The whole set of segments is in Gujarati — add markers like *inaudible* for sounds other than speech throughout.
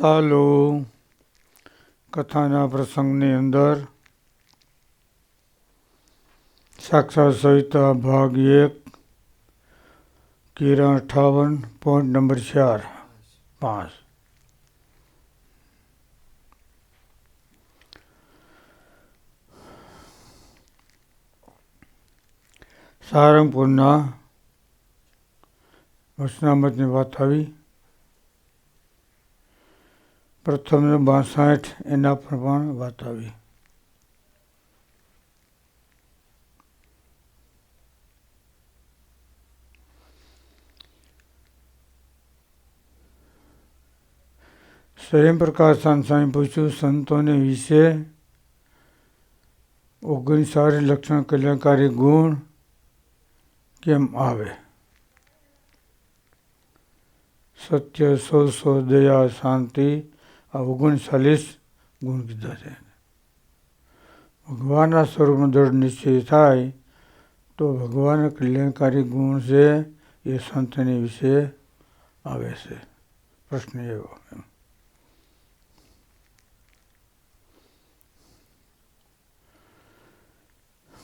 ચાલો કથાના પ્રસંગની અંદર સાક્ષાત સહિતા ભાગ એક, કિરણ અઠાવન પોઈન્ટ નંબર ચાર, પાંચ. સારંગપુરના વસનામતની વાત આવી. પ્રથમ બાસઠ એના પર પણ વાત આવી સ્વયં પ્રકાશ પૂછ્યું, સંતોને વિશે ઓગણસારી લક્ષણ કલ્યાણકારી ગુણ કેમ આવે? સત્ય સો સો દયા, શાંતિ આ ઓગણચાલીસ ગુણ કીધા છે ભગવાનના સ્વરૂપનો દૃઢ નિશ્ચય થાય તો ભગવાન કલ્યાણકારી ગુણ છે એ સંતની વિશે આવે છે. પ્રશ્ન એવો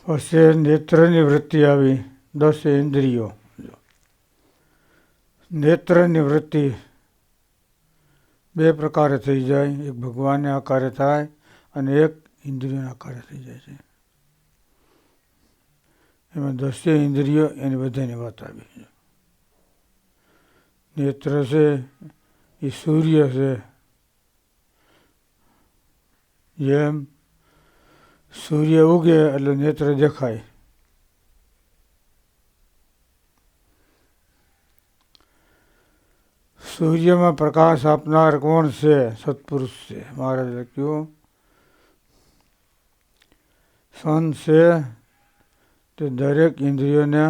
પછી નેત્રની વૃત્તિ આવી, દસ ઇન્દ્રિયો. નેત્રની વૃત્તિ બે પ્રકારે થઈ જાય. એક ભગવાનને આકારે થાય અને એક ઇન્દ્રિયોના આકારે થઈ જાય છે. એમાં દસે ઇન્દ્રિયો એની બધાની વાત આવી નેત્ર છે, એ સૂર્ય છે, જેમ સૂર્ય ઉગે એટલે નેત્ર દેખાય. સૂર્યમાં પ્રકાશ આપનાર કોણ છે? સત્પુરુષ છે. મહારાજ લખ્યું, સન છે તે દરેક ઇન્દ્રિયોને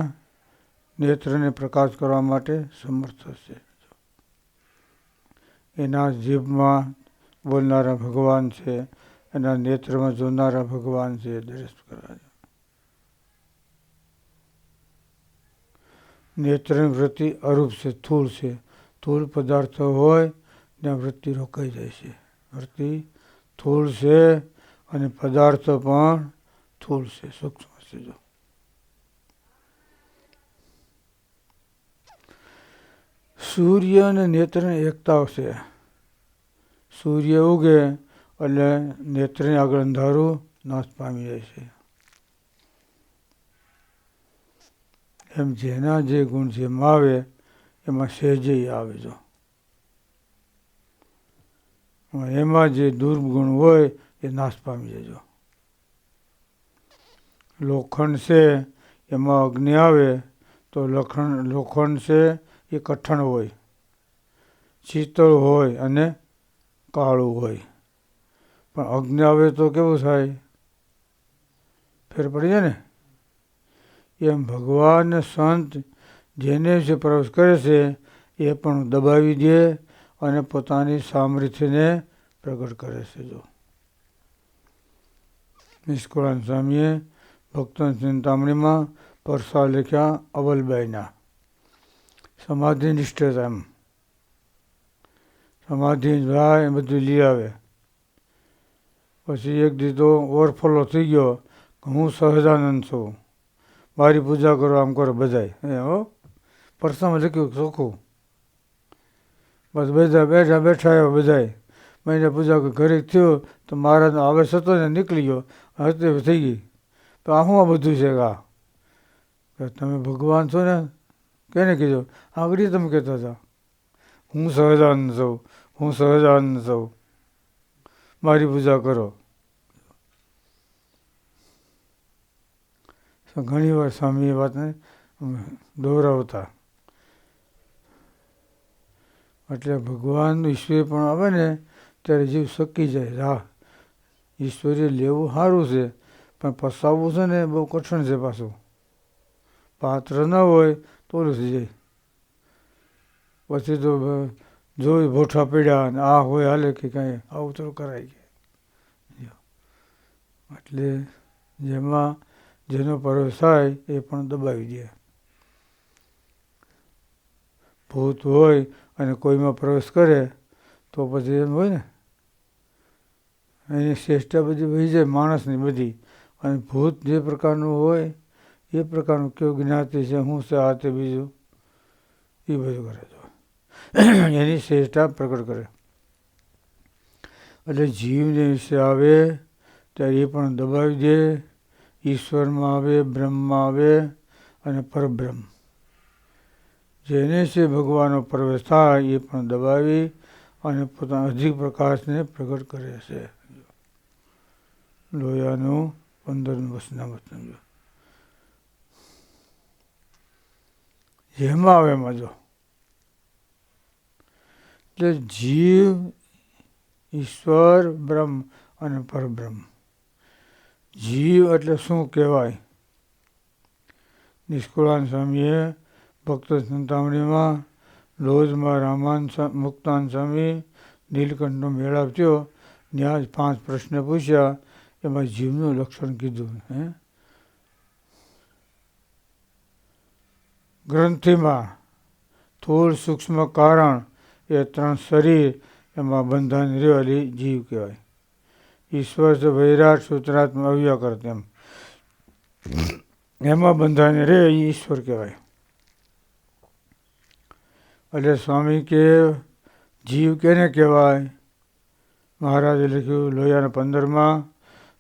નેત્રને પ્રકાશ કરવા માટે સમર્થ છે એના જીભમાં બોલનારા ભગવાન છે, એના નેત્રમાં જોનારા ભગવાન છે દરેશ કરવા નેત્રની વૃત્તિ અરૂપ છે, સ્થૂળ છે. સ્થૂળ પદાર્થો હોય, ત્યાં વૃત્તિ રોકાઈ જાય છે. વૃત્તિ સ્થૂળ છે અને પદાર્થો પણ સ્થૂળ છે. સૂક્ષ્મ છે જો. સૂર્ય અને નેત્રની એકતા છે. સૂર્ય ઉગે એટલે નેત્રને આગળ અંધારું નાશ પામી જાય છે. એમ જેના જે ગુણ જેમ આવે એમાં સહેજે આવે જો એમાં જે દુર્ગુણ હોય એ નાશ પામી જજો. લોખંડ છે, એમાં અગ્નિ આવે, તો લખણ, લોખંડ છે એ કઠણ હોય. શીતળ હોય અને કાળું હોય. પણ અગ્નિ આવે તો કેવું થાય? ફેર પડી જાય ને? એમ ભગવાન સંત જેને જે પ્રવેશ કરે છે, એ પણ દબાવી દે અને પોતાની સામર્થ્યને પ્રગટ કરે છે જો. નિષ્કુળાન સ્વામીએ ભક્તન ચિંતામણીમાં પરસા લખ્યા અવલબાઈના સમાધિ નિષ્ઠ એમ. સમાધિ જાય એ બધું લઈ આવે. પછી એક દીધો ઓવરફ્લો થઈ ગયો, હું સહજાનંદ છું. મારી પૂજા કરો, આમ કરો બધાય. હો. પરસામાં લખ્યું ચોખ્ખું. બસ બધા બેઠા બેઠા આવ્યા બધાય. મહિને પૂજા ઘરે થયો? તો મહારાજનો આવેશ હતો ને નીકળી ગયો. હતે થઈ ગઈ. તો આ શું આ બધું છે કા તમે ભગવાન છો ને? કેને કીધું? આગળ તમે કહેતા હતા. હું સહજાનંદ છું. હું સહજાનંદ છું. મારી પૂજા કરો. ઘણી વાર સ્વામી એ વાતને દોહરાવતા. એટલે ભગવાન ઈશ્વર પણ આવે ને, ત્યારે જીવ શકી જાય. રાહ ઈશ્વરે લેવું સારું છે, પણ પસાવવું છે ને બહુ કઠણ છે પાછું. પાત્ર ન હોય તો ઓલું જાય પછી તો જોઈ ભોઠા પીડ્યા અને આ હોય હાલે કે કાંઈ આવું તો કરાય ગયા એટલે જેમાં જેનો પ્રવેશ થાય એ પણ દબાવી દે. ભૂત હોય અને કોઈમાં પ્રવેશ કરે, તો પછી એમ હોય ને? એની શ્રેષ્ઠતા બધી વહી જાય માણસની બધી. અને ભૂત જે પ્રકારનું હોય, એ પ્રકારનું કેવું જ્ઞાતિ છે શું છે, આ તે બીજું, એ બધું કરે તો *clears throat* એની શ્રેષ્ઠતા પ્રગટ કરે. એટલે જીવને વિશે આવે, ત્યારે એ પણ દબાવી દે, ઈશ્વરમાં આવે, બ્રહ્મમાં આવે અને પરબ્રહ્મ. જેને છે ભગવાનનો પ્રવેશ થાય એ પણ દબાવી અને પોતાના અધિક પ્રકાશને પ્રગટ કરે છે. લોયાનું પંદરનું વસના વચન જેમાં આવે એમાં જો એટલે જીવ, ઈશ્વર, બ્રહ્મ અને પરબ્રહ્મ. જીવ એટલે શું કહેવાય? નિષ્કુળાન સ્વામીએ ભક્ત સંતામણીમાં લોજમાં રામાન મુક્તાન સ્વામી નીલકંઠનો મેળાપ થયો ત્યાં જ પાંચ પ્રશ્ન પૂછ્યા. એમાં જીવનું લક્ષણ કીધું, હે? ગ્રંથિમાં થોડ સૂક્ષ્મ કારણ એ ત્રણ શરીર એમાં બંધન રહેલી જીવ કહેવાય. ઈશ્વર છે વૈરાટ સૂત્રાત્મ અવ્યકર તેમ એમાં બંધાઈને રે એ ઈશ્વર કહેવાય. એટલે સ્વામી કે, જીવ કેને કહેવાય? મહારાજે લખ્યું લોહિયાના પંદરમાં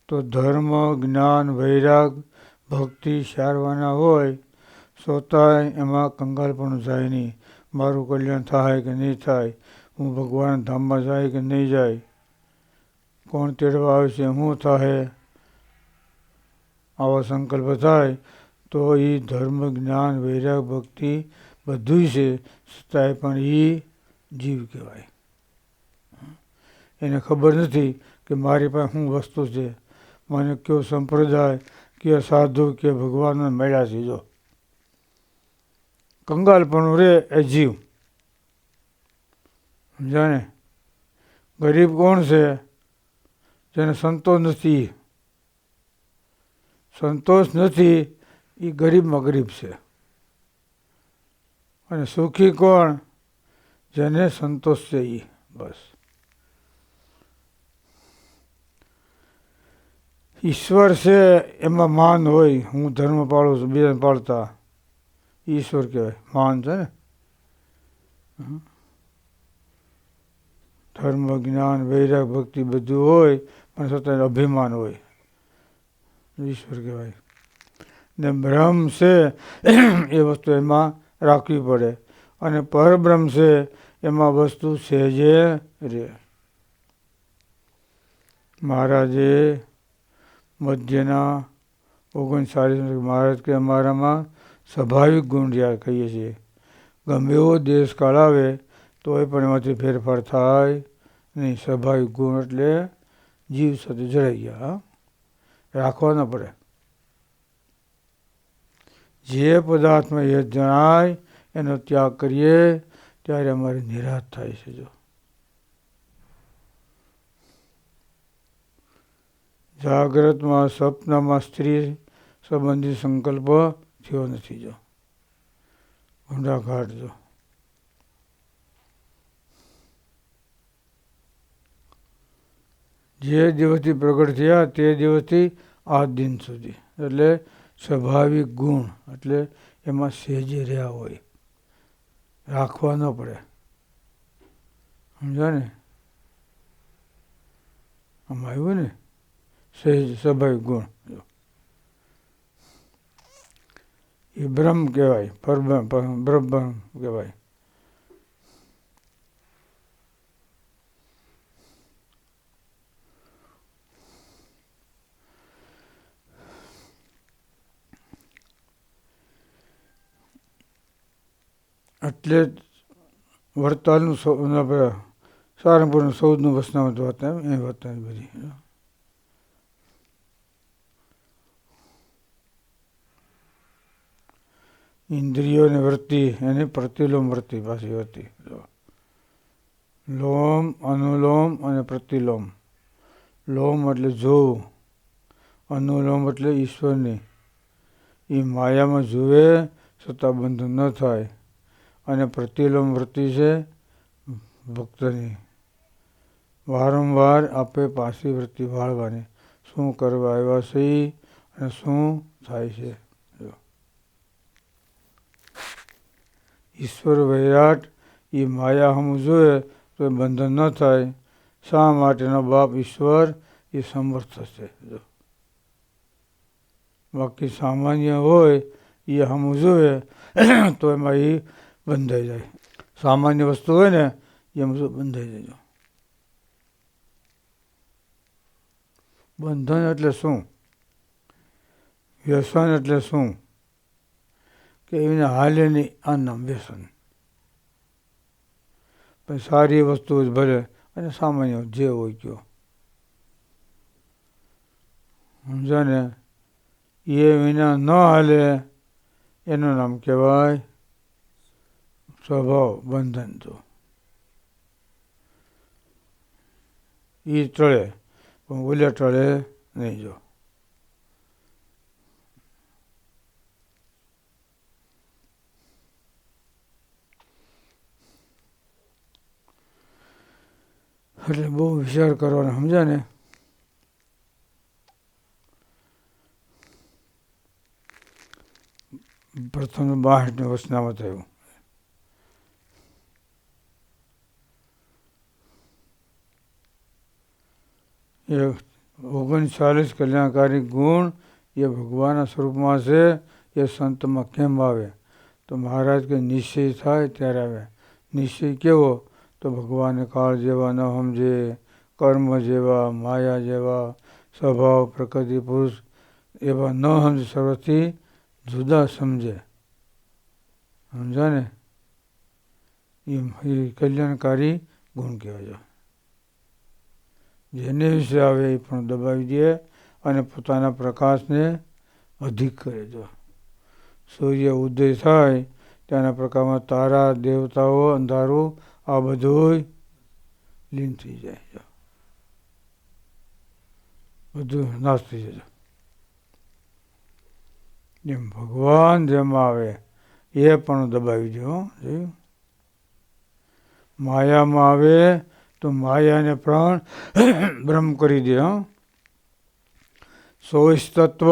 તો ધર્મ, જ્ઞાન, વૈરાગ, ભક્તિ સારવાના હોય સોતાય એમાં કંગાલપણું જાય નહીં. મારું કલ્યાણ થાય કે નહીં થાય? હું ભગવાન ધામમાં જાય કે નહીં જાય? કોણ તેડવા આવશે? શું થાય આવો સંકલ્પ થાય તો એ ધર્મ, જ્ઞાન, વૈરાગ, ભક્તિ બધું છે છતાંય પણ એ જીવ કહેવાય. એને ખબર નથી કે મારી પાસે શું વસ્તુ છે. મને કયો સંપ્રદાય કે સાધુ કે ભગવાનને મળ્યા છે, જો. કંગાલપણું રે એ જીવ. સમજાને? ગરીબ કોણ છે? જેને સંતોષ નથી. સંતોષ નથી એ ગરીબમાં ગરીબ છે. અને સુખી કોણ? જેને સંતોષ છે એ બસ. ઈશ્વર છે એમાં માન હોય. હું ધર્મ પાળું છું બીજા પાળતા ઈશ્વર કહેવાય. માન છે ને? ધર્મ, જ્ઞાન, વૈરાગ, ભક્તિ બધું હોય, પણ છતાં અભિમાન હોય. ઈશ્વર કહેવાય. ને બ્રહ્મ છે, એ વસ્તુ એમાં રાખવી પડે. અને પરબ્રહ્મ છે એમાં વસ્તુ સહેજે રે. મહારાજે મધ્યના ઓગણચાલીસ મહારાજ કે અમારામાં સ્વાભાવિક ગુણ જ્યાં કહીએ છીએ. ગમે એવો દેશ કાળ આવે, તોય પણ એમાંથી ફેરફાર થાય નહીં. સ્વાભાવિક ગુણ એટલે જીવ સાથે જડાઈ ગયા રાખવા ન પડે. જે પદાર્થમાં એ જણાય, એનો ત્યાગ કરીએ, ત્યારે અમારે નિરાશ થાય છે જો. જાગ્રતમાં, સ્વપ્નમાં સ્ત્રી સંબંધી સંકલ્પ થયો નથી જો. ઊંડા ઘાટ જો. જે દિવસથી પ્રગટ થયા, તે દિવસથી આ દિન સુધી. એટલે સ્વાભાવિક ગુણ, એટલે એમાં સહેજે રહ્યા હોય. રાખવા ન પડે. સમજા ને? આમાં આવ્યું ને? સહેજ સ્વાભાવિક ગુણ. એ બ્રહ્મ કહેવાય પરબ્રહ્મ બ્રહ્મ કહેવાય. એટલે જ વડતાલનું સારંગપુરનું સૌદનું વસનામત વાર્તા એ વાર્તા બધી. ઇન્દ્રિયોને વૃત્તિ એની પ્રતિલોમ વૃત્તિ પાછી હતી. લોમ, અનુલોમ અને પ્રતિલોમ. લોમ એટલે જોવું. અનુલોમ એટલે ઈશ્વરની. એ માયામાં જુએ છતાં બંધ ન થાય. અને પ્રતિલોમ વૃત્તિ છે, ભક્તની. વારંવાર આપે પાછી વૃત્તિ વાળવાની શું કરવા આવ્યા છે અને શું થાય છે? ઈશ્વર વૈરાટ એ માયા હમ જોઈએ તો બંધન ન થાય. શા માટેનો બાપ ઈશ્વર? એ સમર્થ છે જો. બાકી સામાન્ય હોય એ હમ જોઈએ તો એમાં એ બંધાઈ જાય. સામાન્ય વસ્તુ હોય ને, એમ બંધાઈ જાય બંધન એટલે શું? વ્યસન એટલે શું? કે એને હાલે નહીં આ નામ વ્યસન. પણ સારી વસ્તુ જ ભલે, અને સામાન્ય જે હોય કયો. સમજાને એ વિના ન હાલે, એનું નામ કહેવાય સ્વભાવ બંધન તો. એ ટળે, પણ ઓલે ટળે નહીં જો. એટલે બહુ વિચાર કરવાનો, સમજ્યા ને? પ્રથમ બાસઠની વર્ષનામાં થયું એ ઓગણચાલીસ કલ્યાણકારી ગુણ એ ભગવાનના સ્વરૂપમાં છે, એ સંતમાં કેમ આવે? તો મહારાજ કે નિશ્ચય થાય ત્યારે આવે. નિશ્ચય કેવો? તો ભગવાને કાળ જેવા ન સમજે, કર્મ જેવા, માયા જેવા, સ્વભાવ, પ્રકૃતિ, પુરુષ એવા ન સમજે, સર્વથી જુદા સમજે. સમજાને? એ કલ્યાણકારી ગુણ કહેવાય જેને વિશે આવે એ પણ દબાવી દે અને પોતાના પ્રકાશને અધિક કરે જો. સૂર્ય ઉદય થાય ત્યાંના પ્રકારમાં તારા, દેવતાઓ, અંધારું, આ બધું લીન થઈ જાય બધું નાશ થઈ જાય જેમ ભગવાન જેમ આવે એ પણ દબાવી દો જોયું? માયામાં આવે તો માયાને પ્રાણ *clears throat* બ્રહ્મ કરી દે, હં. સોઈશ તત્વ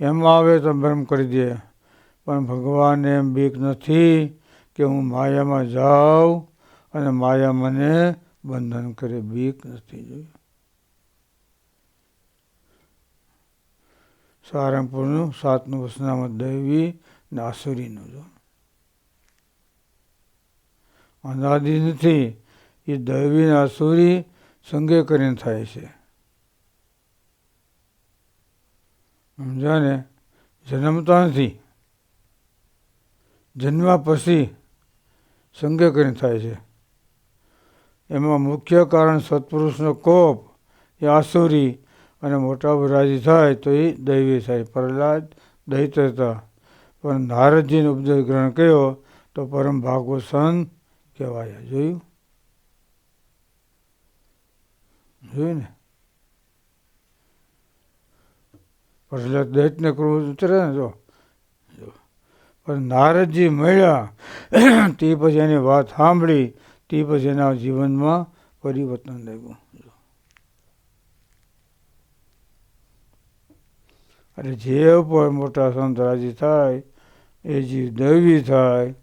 એમ આવે તો બ્રહ્મ કરી દે. પણ ભગવાનને એમ બીક નથી કે હું માયામાં જાઉં અને માયા મને બંધન કરે. બીક નથી જોઈ સારંગપુરનું સાતનું વસનામાં દૈવી ને આસુરીનું જો. અનાદિ નથી. એ દૈવી આસુરી સંગે કરીને થાય છે. સમજાને? જન્મતા નથી. જન્મ્યા પછી સંગે કરીને થાય છે. એમાં મુખ્ય કારણ સત્પુરુષનો કોપ, એ આસુરી અને મોટા રાજી થાય તો એ દૈવી થાય. પ્રહલાદ દૈત્ય હતા. પણ નારદજીનો ઉપદેશ ગ્રહણ કર્યો તો પરમ ભાગવત સંત કહેવાય. જોયું? જોયું ને? પછી દૈત્યને ક્રોધ ઉતરે ને જો. પણ નારદજી મળ્યા, તે પછી એની વાત સાંભળી, તે પછી એના જીવનમાં પરિવર્તન લાગ્યું. એટલે જે પર મોટા સંત રાજી થાય, એ જીવ દૈવી થાય,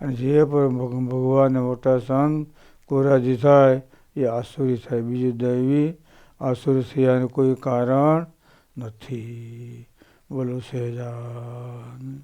અને જે પર ભગવાનને મોટા સંત કોરાજી થાય એ આસુરી થાય. બીજું દૈવી આસુરી થયાનું કોઈ કારણ નથી. બોલો સહેજાન